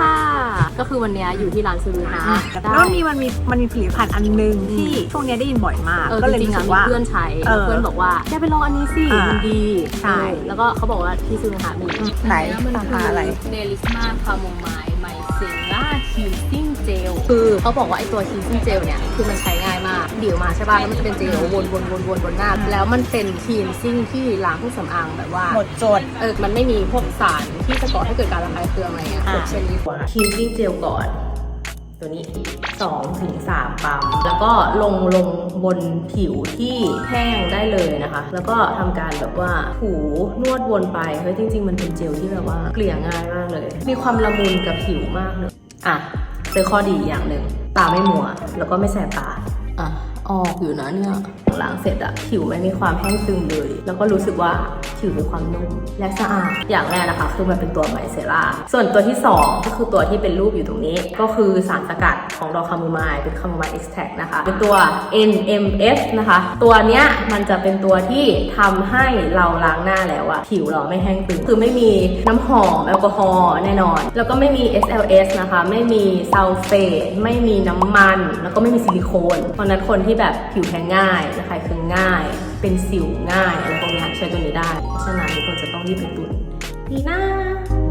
ค่ะ ก็คือวันเนี้ยอยู่ที่ร้านซูรุนะก็ได้แล้วมีมันมีมันมีผลิตภัณฑ์อันหนึ่งที่ช่วงเนี้ยได้ยินบ่อยมาก เออก็เลยจริงรู้ๆสึอะมีกว่า เพื่อนใช้เออเพื่อนบอกว่าแกไปลองอันนี้สิอ่ามัมันดีใช่ เออแล้วก็เขาบอกว่าที่ซูรุนะมี ไหนอัมัราคาอะไร เดลิสมาคาโมไมล์ไมเซล่าฮิลซิ่งเจล คือเขาบอกว่าไอตัวฮิลซิ่งเจลเนี่ยคือมันใช้ง่ายมากเดี๋ยวมาใช่ป่ะแล้วมันจะเป็นเจลวนวนวนวนบนหน้า แล้วมันเป็นฮิลซิ่งที่ล้างเครื่องสำอางแบบว่าหมดจดเออมันไม่มีพวกสารที่จะก่อให้เกิดการระคายเคืองอะไรเงี้ยอ่าพวกชนิดคินซิ่งเจลก่อนตัวนี้2ถึง3ปั๊มแล้วก็ลงลงบนผิวที่แห้งได้เลยนะคะ แล้วก็ทำการแบบว่าถูนวดวนไปเฮ้ยจริง ๆ มันเป็นเจลที่แบบว่าเกลี่ยง่ายมากเลย มีความละมุนกับผิวมากเลยอะ เจอข้อดีอย่างหนึ่งตาไม่มัว แล้วก็ไม่แสบตาอะออกอยู่นะเนี่ยล้างเสร็จอะผิวไม่มีความแห้งตึงเลย แล้วก็รู้สึกว่า ผิวมีความนุ่มและสะอาด อย่างแรกนะคะ คือมันเป็นตัวไมเซล่าส่วนตัวที่ 2 ก็คือตัวที่เป็นรูปอยู่ตรงนี้ ก็คือสารสกัดของดอกคาโมไมล์เป็นคาโมไมล์เอ็กซ์แทนะคะ เป็นตัว NMF นะคะ ตัวเนี้ยมันจะเป็นตัวที่ทำให้เราล้างหน้าแล้วอะผิวเราไม่แห้งตึงคือไม่มีน้ำหอมแอลกอฮอล์แน่นอน แล้วก็ไม่มี SLS นะคะ ไม่มีซัลเฟตไม่มีน้ำมัน แล้วก็ไม่มีซิลิโคนเพราะนั้นคนที่แบบผิวแพ้ง่ายนะคะคือง่าย เป็นสิวง่ายอะไรพวกนี้ใช้ตัวนี้ได้ เพราะฉะนั้นทุกคนจะต้องรีบไปตุนดีนะ